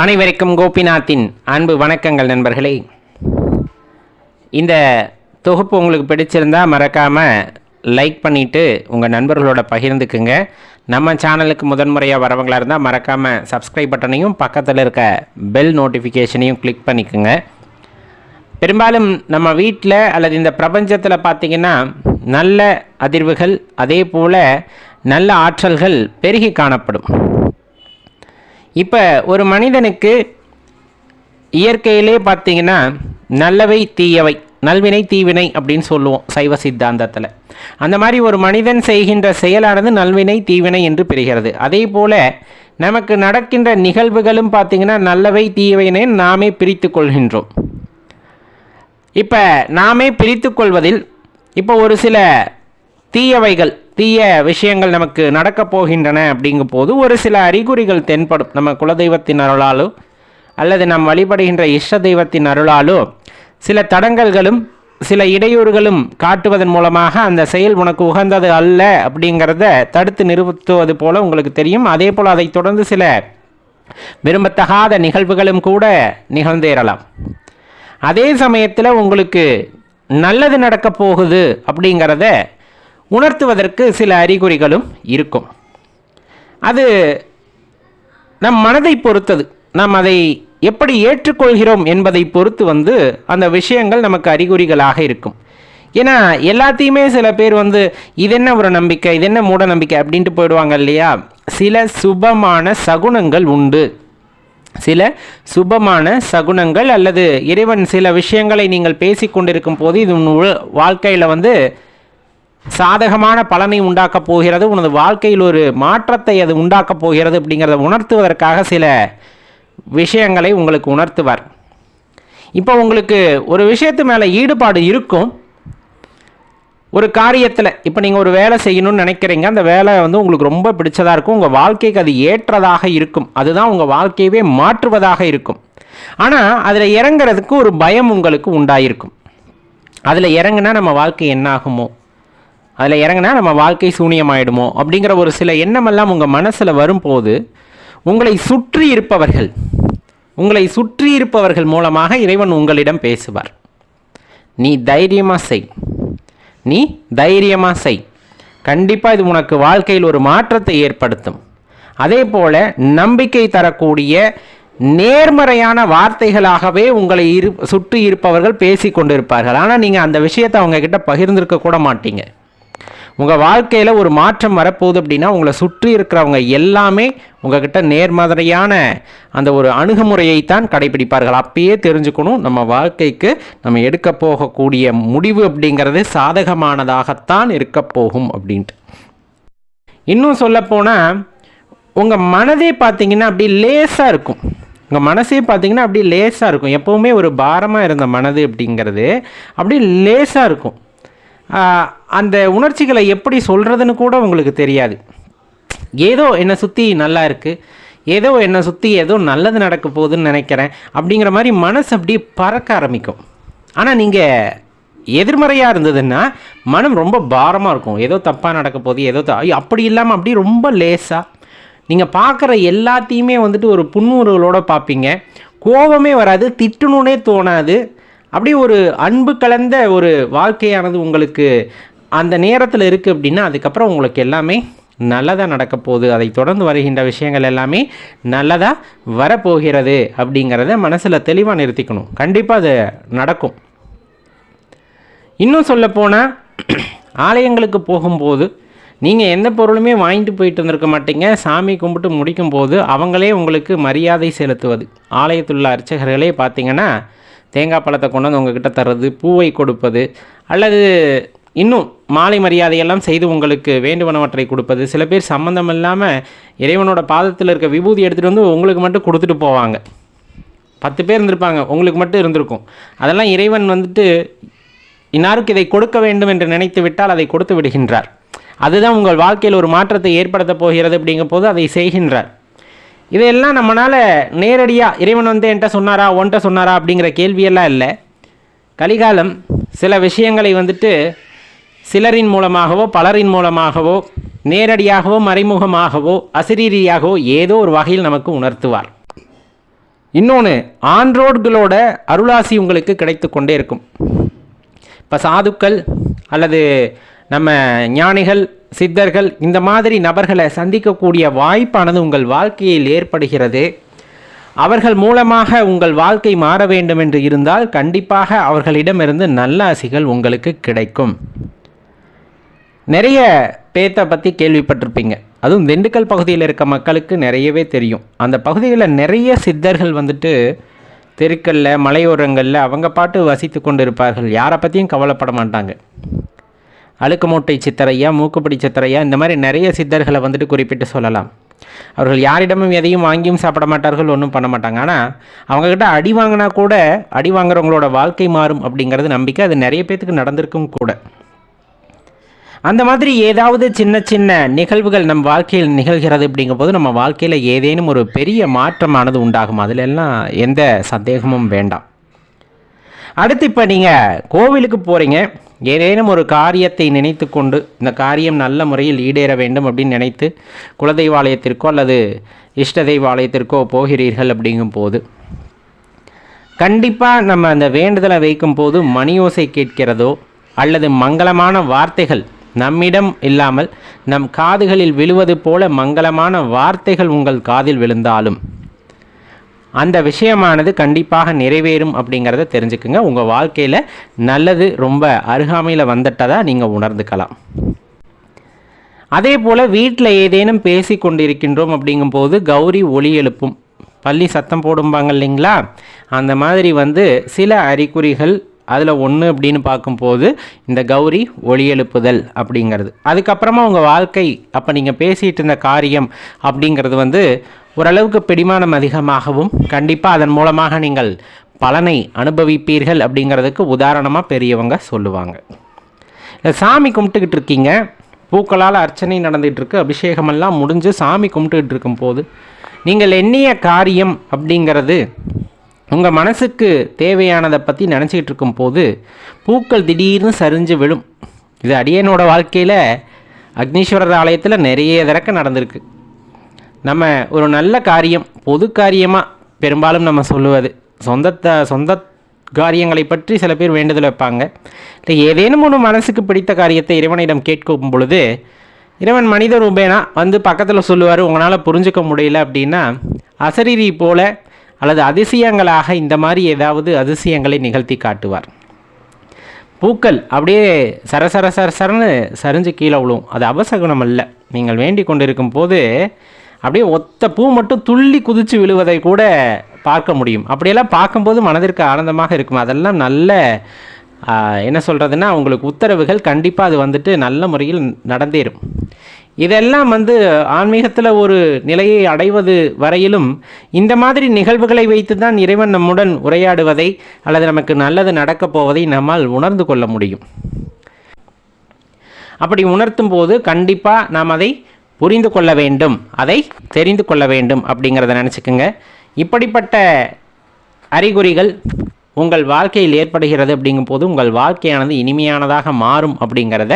அனைவருக்கும் கோபிநாத்தின் அன்பு வணக்கங்கள் நண்பர்களே. இந்த தொகுப்பு உங்களுக்கு பிடிச்சிருந்தா மறக்காமல் லைக் பண்ணிவிட்டு உங்கள் நண்பர்களோட பகிர்ந்துக்குங்க. நம்ம சேனலுக்கு முதன்முறையாக வரவங்களாக இருந்தால் மறக்காமல் சப்ஸ்கிரைப் பட்டனையும் பக்கத்தில் இருக்க பெல் நோட்டிஃபிகேஷனையும் கிளிக் பண்ணிக்கோங்க. பெரும்பாலும் நம்ம வீட்டில் அல்லது இந்த பிரபஞ்சத்தில் பார்த்திங்கன்னா நல்ல அதிர்வுகள் அதே போல் நல்ல ஆற்றல்கள் பெருகி காணப்படும். இப்போ ஒரு மனிதனுக்கு இயற்கையிலே பார்த்தீங்கன்னா நல்லவை தீயவை நல்வினை தீவினை அப்படின்னு சொல்லுவோம் சைவ சித்தாந்தத்தில். அந்த மாதிரி ஒரு மனிதன் செய்கின்ற செயலானது நல்வினை தீவினை என்று பெறுகிறது அதே போல் நமக்கு நடக்கின்ற நிகழ்வுகளும் பார்த்திங்கன்னா நல்லவை தீயவைனே நாமே பிரித்து கொள்கின்றோம். இப்போ நாமே பிரித்து கொள்வதில் இப்போ ஒரு சில தீயவைகள் தீய விஷயங்கள் நமக்கு நடக்கப் போகின்றன அப்படிங்கும் போது ஒரு சில அறிகுறிகள் தென்படும். நம்ம குலதெய்வத்தின் அருளாலோ அல்லது நாம் வழிபடுகின்ற இஷ்ட தெய்வத்தின் அருளாலோ சில தடங்கல்களும் சில இடையூறுகளும் காட்டுவதன் மூலமாக அந்த செயல் உனக்கு உகந்தது அல்ல அப்படிங்கிறத தடுத்து நிறுத்துவது போல உங்களுக்கு தெரியும். அதே போல் அதைத் தொடர்ந்து சில விரும்பத்தகாத நிகழ்வுகளும் கூட நிகழ்ந்தேறலாம். அதே சமயத்தில் உங்களுக்கு நல்லது நடக்கப் போகுது அப்படிங்கிறத உணர்த்துவதற்கு சில அறிகுறிகளும் இருக்கும். அது நம் மனதை பொறுத்தது. நாம் அதை எப்படி ஏற்றுக்கொள்கிறோம் என்பதை பொறுத்து வந்து அந்த விஷயங்கள் நமக்கு அறிகுறிகளாக இருக்கும். ஏன்னா எல்லாத்தையுமே சில பேர் வந்து இது என்ன ஒரு நம்பிக்கை இது என்ன மூட நம்பிக்கை அப்படின்ட்டு போயிடுவாங்க இல்லையா? சில சுபமான சகுனங்கள் உண்டு. சில சுபமான சகுனங்கள் அல்லது இறைவன் சில விஷயங்களை நீங்கள் பேசிக்கொண்டிருக்கும் போது இது உன் வாழ்க்கையில் வந்து சாதகமான பலனை உண்டாக்கப் போகிறது உனது வாழ்க்கையில் ஒரு மாற்றத்தை அது உண்டாக்கப் போகிறது அப்படிங்கிறத உணர்த்துவதற்காக சில விஷயங்களை உங்களுக்கு உணர்த்துவார். இப்போ உங்களுக்கு ஒரு விஷயத்து மேலே ஈடுபாடு இருக்கும். ஒரு காரியத்தில் இப்போ நீங்கள் ஒரு வேலை செய்யணும்னு நினைக்கிறீங்க அந்த வேலை வந்து உங்களுக்கு ரொம்ப பிடிச்சதாக இருக்கும் உங்கள் வாழ்க்கைக்கு அது ஏற்றதாக இருக்கும். அதுதான் உங்கள் வாழ்க்கையவே மாற்றுவதாக இருக்கும். ஆனால் அதில் இறங்குறதுக்கு ஒரு பயம் உங்களுக்கு உண்டாயிருக்கும். அதில் இறங்குனா நம்ம வாழ்க்கை என்னாகுமோ? அதில் இறங்குனா நம்ம வாழ்க்கை சூனியமாயிடுமோ? அப்படிங்கிற ஒரு சில எண்ணமெல்லாம் உங்கள் மனசில் வரும்போது உங்களை சுற்றி இருப்பவர்கள் உங்களை சுற்றி இருப்பவர்கள் மூலமாக இறைவன் உங்களிடம் பேசுவார். நீ தைரியமாக செய். நீ தைரியமாக செய். கண்டிப்பாக இது உனக்கு வாழ்க்கையில் ஒரு மாற்றத்தை ஏற்படுத்தும். அதே போல் நம்பிக்கை தரக்கூடிய நேர்மறையான வார்த்தைகளாகவே உங்களை இரு சுற்றி இருப்பவர்கள் பேசி கொண்டிருப்பார்கள் ஆனால் நீங்கள் அந்த விஷயத்தை அவங்கக்கிட்ட பகிர்ந்திருக்க கூட மாட்டீங்க. உங்கள் வாழ்க்கையில் ஒரு மாற்றம் வரப்போகுது அப்படின்னா உங்களை சுற்றி இருக்கிறவங்க எல்லாமே உங்ககிட்ட நேர்மறையான அந்த ஒரு அணுகுமுறையைத்தான் கடைபிடிப்பார்கள். அப்பயே தெரிஞ்சுக்கணும் நம்ம வாழ்க்கைக்கு நம்ம எடுக்க போகக்கூடிய முடிவு அப்படிங்கிறது சாதகமானதாகத்தான் இருக்க போகும் அப்படின்ட்டு. இன்னும் சொல்லப்போனால் உங்கள் மனதே பார்த்தீங்கன்னா அப்படி லேசாக இருக்கும். உங்கள் மனசே பார்த்தீங்கன்னா அப்படி லேசாக இருக்கும். எப்போவுமே ஒரு பாரமாக இருந்த மனது அப்படிங்கிறது அப்படி லேசாக இருக்கும். அந்த உணர்ச்சிகளை எப்படி சொல்கிறதுன்னு கூட உங்களுக்கு தெரியாது. ஏதோ என்னை சுற்றி நல்லா இருக்குது ஏதோ என்னை சுற்றி ஏதோ நல்லது நடக்க போகுதுன்னு நினைக்கிறேன் அப்படிங்கிற மாதிரி மனசு அப்படி பறக்க ஆரம்பிக்கும். ஆனால் நீங்கள் எதிர்மறையாக இருந்ததுன்னா மனம் ரொம்ப பாரமாக இருக்கும். ஏதோ தப்பாக நடக்க போகுது ஏதோ த அப்படி இல்லாமல் அப்படி ரொம்ப லேசாக நீங்கள் பார்க்குற எல்லாத்தையுமே வந்துட்டு ஒரு புன்முறுவலோடு பார்ப்பீங்க கோபமே வராது திட்டணுன்னே தோணாது. அப்படி ஒரு அன்பு கலந்த ஒரு வாழ்க்கையானது உங்களுக்கு அந்த நேரத்தில் இருக்குது அப்படின்னா அதுக்கப்புறம் உங்களுக்கு எல்லாமே நல்லதாக நடக்க போகுது. அதை தொடர்ந்து வருகின்ற விஷயங்கள் எல்லாமே நல்லதாக வரப்போகிறது அப்படிங்கிறத மனசில் தெளிவாக நிறுத்திக்கணும். கண்டிப்பாக அது நடக்கும். இன்னும் சொல்லப்போனால் ஆலயங்களுக்கு போகும்போது நீங்கள் எந்த பொருளுமே வாங்கிட்டு போயிட்டு வந்திருக்க மாட்டீங்க. சாமி கும்பிட்டு முடிக்கும் போது அவங்களே உங்களுக்கு மரியாதை செலுத்துவது. ஆலயத்துள்ள அர்ச்சகர்களே பார்த்தீங்கன்னா தேங்காய் பழத்தை கொண்டு வந்து உங்ககிட்ட தர்றது பூவை கொடுப்பது அல்லது இன்னும் மாலை மரியாதையெல்லாம் செய்து உங்களுக்கு வேண்டுவனவற்றை கொடுப்பது. சில பேர் சம்மந்தம் இல்லாமல் இறைவனோட பாதத்தில் இருக்க விபூதி எடுத்துகிட்டு வந்து உங்களுக்கு மட்டும் கொடுத்துட்டு போவாங்க. பத்து பேர் இருந்திருப்பாங்க உங்களுக்கு மட்டும் இருந்திருக்கும். அதெல்லாம் இறைவன் வந்துட்டு இன்னாருக்கு இதை கொடுக்க வேண்டும் என்று நினைத்து விட்டால் அதை கொடுத்து விடுகின்றார். அதுதான் உங்கள் வாழ்க்கையில் ஒரு மாற்றத்தை ஏற்படுத்தப் போகிறது அப்படிங்கும் போது அதை செய்கின்றார். இதையெல்லாம் நம்மளால் நேரடியாக இறைவன் வந்து என்கிட்ட சொன்னாரா ஒன்ட்ட சொன்னாரா அப்படிங்கிற கேள்வியெல்லாம் இல்லை. கலிகாலம் சில விஷயங்களை வந்துட்டு சிலரின் மூலமாகவோ பலரின் மூலமாகவோ நேரடியாகவோ மறைமுகமாகவோ அசிரீரியாகவோ ஏதோ ஒரு வகையில் நமக்கு உணர்த்துவார். இன்னொன்று ஆண்ட்ரோட்களோட அருளாசி உங்களுக்கு கிடைத்து கொண்டே இருக்கும். இப்போ சாதுக்கள் அல்லது நம்ம ஞானிகள் சித்தர்கள் இந்த மாதிரி நபர்களை சந்திக்கக்கூடிய வாய்ப்பானது உங்கள் வாழ்க்கையில் ஏற்படுகிறது. அவர்கள் மூலமாக உங்கள் வாழ்க்கை மாற வேண்டும் என்று இருந்தால் கண்டிப்பாக அவர்களிடமிருந்து நல்ல ஆசைகள் உங்களுக்கு கிடைக்கும். நிறைய பேத்தை பற்றி கேள்விப்பட்டிருப்பீங்க. அதுவும் திண்டுக்கல் பகுதியில் இருக்க மக்களுக்கு நிறையவே தெரியும். அந்த பகுதிகளில் நிறைய சித்தர்கள் வந்துட்டு தெருக்களில் மலையோரங்களில் அவங்க பாட்டு வசித்து கொண்டு இருப்பார்கள் யாரை பற்றியும் கவலைப்பட மாட்டாங்க. அழுக்கு மூட்டை சித்தரையா மூக்குப்பிடி சித்தரையா இந்த மாதிரி நிறைய சித்தர்களை வந்துட்டு குறிப்பிட்டு சொல்லலாம். அவர்கள் யாரிடமும் எதையும் வாங்கியும் சாப்பிட மாட்டார்கள் ஒன்றும் பண்ண மாட்டாங்க. ஆனால் அவங்கக்கிட்ட அடி வாங்கினா கூட அடி வாங்குறவங்களோட வாழ்க்கை மாறும் அப்படிங்கிறது நம்பிக்கை அது நிறைய பேத்துக்கு நடந்திருக்கும் கூட. அந்த மாதிரி ஏதாவது சின்ன சின்ன நிகழ்வுகள் நம் வாழ்க்கையில் நிகழ்கிறது அப்படிங்கும்போது நம்ம வாழ்க்கையில் ஏதேனும் ஒரு பெரிய மாற்றமானது உண்டாகும். அதில் எல்லாம் எந்த சந்தேகமும் வேண்டாம். அடுத்து இப்போ நீங்கள் கோவிலுக்கு போகிறீங்க ஏதேனும் ஒரு காரியத்தை நினைத்து கொண்டு இந்த காரியம் நல்ல முறையில் ஈடேற வேண்டும் அப்படின்னு நினைத்து குலதெய்வாலயத்திற்கோ அல்லது இஷ்ட தெய்வாலயத்திற்கோ போகிறீர்கள் அப்படிங்கும் போது கண்டிப்பாக நம்ம அந்த வேண்டுதலை வைக்கும் போது மணியோசை கேட்கிறதோ அல்லது மங்களமான வார்த்தைகள் நம்மிடம் இல்லாமல் நம் காதுகளில் விழுவது போல மங்களமான வார்த்தைகள் உங்கள் காதில் விழுந்தாலும் அந்த விஷயமானது கண்டிப்பாக நிறைவேறும் அப்படிங்கிறத தெரிஞ்சுக்குங்க. உங்கள் வாழ்க்கையில் நல்லது ரொம்ப அருகாமையில் வந்துட்டதாக நீங்கள் உணர்ந்துக்கலாம். அதே போல் வீட்டில் ஏதேனும் பேசி கொண்டிருக்கின்றோம் அப்படிங்கும்போது கௌரி ஒளி எழுப்பும். பள்ளி சத்தம் போடும்பாங்க இல்லைங்களா? அந்த மாதிரி வந்து சில அறிகுறிகள் அதில் ஒன்று அப்படின்னு பார்க்கும்போது இந்த கௌரி ஒளி எழுப்புதல் அப்படிங்கிறது. அதுக்கப்புறமா உங்கள் வாழ்க்கை அப்போ நீங்கள் பேசிகிட்டு இருந்த காரியம் அப்படிங்கிறது வந்து ஓரளவுக்கு பிடிமானம் அதிகமாகவும் கண்டிப்பாக அதன் மூலமாக நீங்கள் பலனை அனுபவிப்பீர்கள் அப்படிங்கிறதுக்கு உதாரணமாக பெரியவங்க சொல்லுவாங்க. சாமி கும்பிட்டுக்கிட்டு இருக்கீங்க பூக்களால் அர்ச்சனை நடந்துகிட்ருக்கு அபிஷேகமெல்லாம் முடிஞ்சு சாமி கும்பிட்டுக்கிட்டு இருக்கும்போது நீங்கள் எண்ணிய காரியம் அப்படிங்கிறது உங்கள் மனசுக்கு தேவையானதை பற்றி நினச்சிக்கிட்டு இருக்கும்போது பூக்கள் திடீர்னு சரிஞ்சு விழும். இது அடியனோட வாழ்க்கையில் அக்னீஸ்வரர் ஆலயத்தில் நிறைய தடக்க நடந்திருக்கு. நம்ம ஒரு நல்ல காரியம் பொது காரியமாக பெரும்பாலும் நம்ம சொல்லுவது சொந்தத்தை சொந்த காரியங்களை பற்றி சில பேர் வேண்டுதல் வைப்பாங்க. இல்லை ஏதேனும் ஒன்று மனசுக்கு பிடித்த காரியத்தை இறைவனிடம் கேட்கும் பொழுது இறைவன் மனித ரூபேனா வந்து பக்கத்தில் சொல்லுவார் உங்களால் புரிஞ்சுக்க முடியல அப்படின்னா அசரீரி போல அல்லது அதிசயங்களாக இந்த மாதிரி ஏதாவது அதிசயங்களை நிகழ்த்தி காட்டுவார். பூக்கள் அப்படியே சரசர சரசரன்னு சரிஞ்சு கீழே விழும். அது அவசகுணம் அல்ல. நீங்கள் வேண்டி கொண்டிருக்கும் போது அப்படியே ஒத்த பூ மட்டும் துள்ளி குதித்து விழுவதை கூட பார்க்க முடியும். அப்படியெல்லாம் பார்க்கும்போது மனதிற்கு ஆனந்தமாக இருக்கும். அதெல்லாம் நல்ல என்ன சொல்கிறதுன்னா உங்களுக்கு உத்தரவுகள் கண்டிப்பாக அது வந்துட்டு நல்ல முறையில் நடந்தேறும். இதெல்லாம் வந்து ஆன்மீகத்தில் ஒரு நிலையை அடைவது வரையிலும் இந்த மாதிரி நிகழ்வுகளை வைத்து தான் இறைவன் நம்முடன் உரையாடுவதை அல்லது நமக்கு நல்லது நடக்கப் போவதை நம்மால் உணர்ந்து கொள்ள முடியும். அப்படி உணர்த்தும் போது கண்டிப்பாக நாம் அதை புரிந்து கொள்ள வேண்டும். அதை தெரிந்து கொள்ள வேண்டும் அப்படிங்கிறத நினச்சிக்கோங்க. இப்படிப்பட்ட அறிகுறிகள் உங்கள் வாழ்க்கையில் ஏற்படுகிறது அப்படிங்கும்போது உங்கள் வாழ்க்கையானது இனிமையானதாக மாறும் அப்படிங்கிறத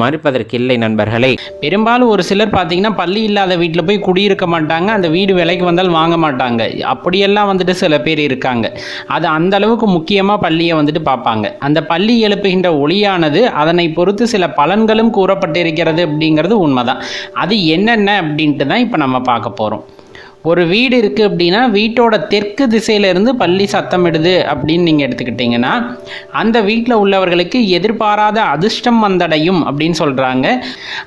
மறுப்பதற்கு இல்லை நண்பர்களே. பெரும்பாலும் ஒரு சிலர் பார்த்தீங்கன்னா பள்ளி இல்லாத வீட்டில் போய் குடியிருக்க மாட்டாங்க அந்த வீடு விலைக்கு வந்தால் வாங்க மாட்டாங்க. அப்படியெல்லாம் வந்துட்டு சில பேர் இருக்காங்க. அது அந்த அளவுக்கு முக்கியமாக பள்ளியை வந்துட்டு பார்ப்பாங்க. அந்த பள்ளி எழுப்புகின்ற ஒளியானது அதனை பொறுத்து சில பலன்களும் கூறப்பட்டிருக்கிறது அப்படிங்கிறது உண்மைதான். அது என்னென்ன அப்படின்ட்டு தான் இப்போ நம்ம பார்க்க போகிறோம் ஒரு வீடு இருக்குது அப்படின்னா வீட்டோட தெற்கு திசையிலேருந்து பள்ளி சத்தமிடுது அப்படின்னு நீங்கள் எடுத்துக்கிட்டிங்கன்னா அந்த வீட்டில் உள்ளவர்களுக்கு எதிர்பாராத அதிர்ஷ்டம் வந்தடையும் அப்படின்னு சொல்கிறாங்க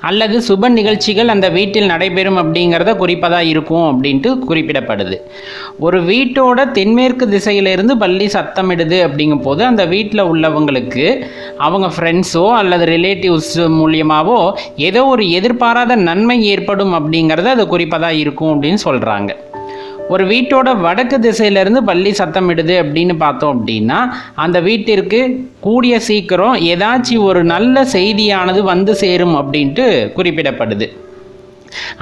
அல்லது சுப நிகழ்ச்சிகள் அந்த வீட்டில் நடைபெறும் அப்படிங்கிறத குறிப்பதாக இருக்கும் அப்படின்ட்டு குறிப்பிடப்படுது. ஒரு வீட்டோட தென்மேற்கு திசையிலிருந்து பள்ளி சத்தமிடுது அப்படிங்கும் போது அந்த வீட்டில் உள்ளவங்களுக்கு அவங்க ஃப்ரெண்ட்ஸோ அல்லது ரிலேட்டிவ்ஸ் மூலியமாகவோ ஏதோ ஒரு எதிர்பாராத நன்மை ஏற்படும் அப்படிங்கிறத அது குறிப்பதாக இருக்கும் அப்படின்னு சொல்கிறாங்க ஒரு வீட்டோட வடக்கு திசையிலேருந்து பள்ளி சத்தமிடுது அப்படின்னு பார்த்தோம் அப்படின்னா அந்த வீட்டிற்கு கூடிய சீக்கிரம் ஏதாச்சும் ஒரு நல்ல செய்தியானது வந்து சேரும் அப்படின்ட்டு குறிப்பிடப்படுது.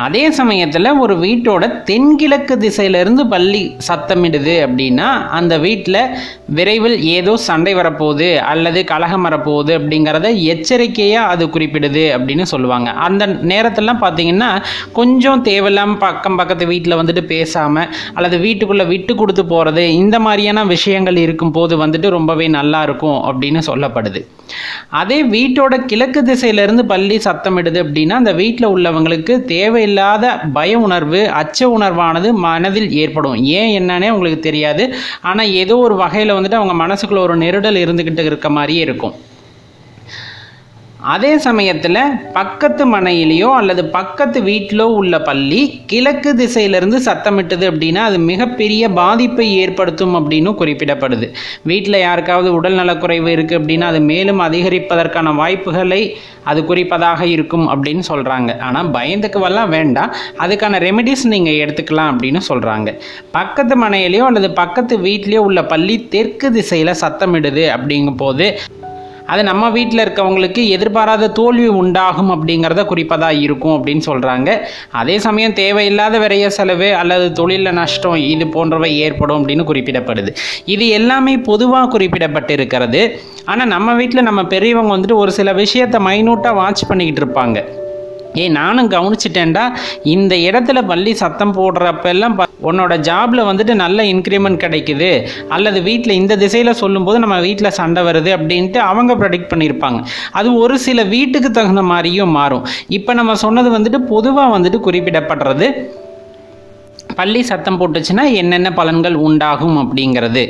அதே சமயத்தில் ஒரு வீட்டோட தென்கிழக்கு திசையிலிருந்து பள்ளி சத்தமிடுது அப்படின்னா அந்த வீட்டில் விரைவில் ஏதோ சண்டை வரப்போகுது அல்லது கலகம் வரப்போகுது அப்படிங்கிறத எச்சரிக்கையாக அது குறிப்பிடுது அப்படின்னு சொல்லுவாங்க. அந்த நேரத்திலலாம் பார்த்தீங்கன்னா கொஞ்சம் தேவையில்லாமல் பக்கம் பக்கத்து வீட்டில் வந்துட்டு பேசாமல் அல்லது வீட்டுக்குள்ளே விட்டு கொடுத்து போகிறது இந்த மாதிரியான விஷயங்கள் இருக்கும்போது வந்துட்டு ரொம்பவே நல்லா இருக்கும் அப்படின்னு சொல்லப்படுது. அதே வீட்டோட கிழக்கு திசையிலிருந்து பள்ளி சத்தமிடுது அப்படின்னா அந்த வீட்டில் உள்ளவங்களுக்கு தேவையில்லாத பய உணர்வு அச்ச உணர்வானது மனதில் ஏற்படும். ஏன் என்னன்னே உங்களுக்கு தெரியாது. ஆனால் ஏதோ ஒரு வகையில் வந்துட்டு அவங்க மனசுக்குள்ள ஒரு நெருடல் இருந்துக்கிட்டு இருக்க மாதிரியே இருக்கும். அதே சமயத்தில் பக்கத்து மனையிலையோ அல்லது பக்கத்து வீட்டிலோ உள்ள பள்ளி கிழக்கு திசையிலிருந்து சத்தமிட்டது அப்படின்னா அது மிகப்பெரிய பாதிப்பை ஏற்படுத்தும் அப்படின்னு குறிப்பிடப்படுது. வீட்டில் யாருக்காவது உடல் நலக்குறைவு இருக்குது அப்படின்னா அது மேலும் அதிகரிப்பதற்கான வாய்ப்புகளை அது குறிப்பதாக இருக்கும் அப்படின்னு சொல்கிறாங்க ஆனால் பயந்துக்குவெல்லாம் வேண்டாம். அதுக்கான ரெமெடிஸ் நீங்கள் எடுத்துக்கலாம் அப்படின்னு சொல்கிறாங்க பக்கத்து மனையிலையோ அல்லது பக்கத்து வீட்லேயோ உள்ள பள்ளி தெற்கு திசையில் சத்தமிடுது அப்படிங்கும் போது அது நம்ம வீட்டில் இருக்கவங்களுக்கு எதிர்பாராத தோல்வி உண்டாகும் அப்படிங்கிறத குறிப்பதாக இருக்கும் அப்படின்னு சொல்கிறாங்க அதே சமயம் தேவையில்லாத விரைய செலவு அல்லது தொழிலில் நஷ்டம் இது போன்றவை ஏற்படும் அப்படின்னு குறிப்பிடப்படுது. இது எல்லாமே பொதுவாக குறிப்பிடப்பட்டிருக்கிறது. ஆனால் நம்ம வீட்டில் நம்ம பெரியவங்க வந்துட்டு ஒரு சில விஷயத்தை மைனூட்டாக வாட்ச் பண்ணிக்கிட்டு இருப்பாங்க. ஏய் நானும் கவனிச்சிட்டேன்டா. இந்த இடத்துல பள்ளி சத்தம் போடுறப்பெல்லாம் உன்னோட ஜாபில் வந்துட்டு நல்ல இன்க்ரிமெண்ட் கிடைக்குது. அல்லது வீட்டில் இந்த திசையில் சொல்லும்போது நம்ம வீட்டில் சண்டை வருது அப்படின்ட்டு அவங்க ப்ரெடிக்ட் பண்ணியிருப்பாங்க. அது ஒரு சில வீட்டுக்கு தகுந்த மாதிரியும் மாறும். இப்போ நம்ம சொன்னது வந்துட்டு பொதுவாக வந்துட்டு குறிப்பிடப்படுறது பள்ளி சத்தம் போட்டுச்சுன்னா என்னென்ன பலன்கள் உண்டாகும் அப்படிங்கிறது.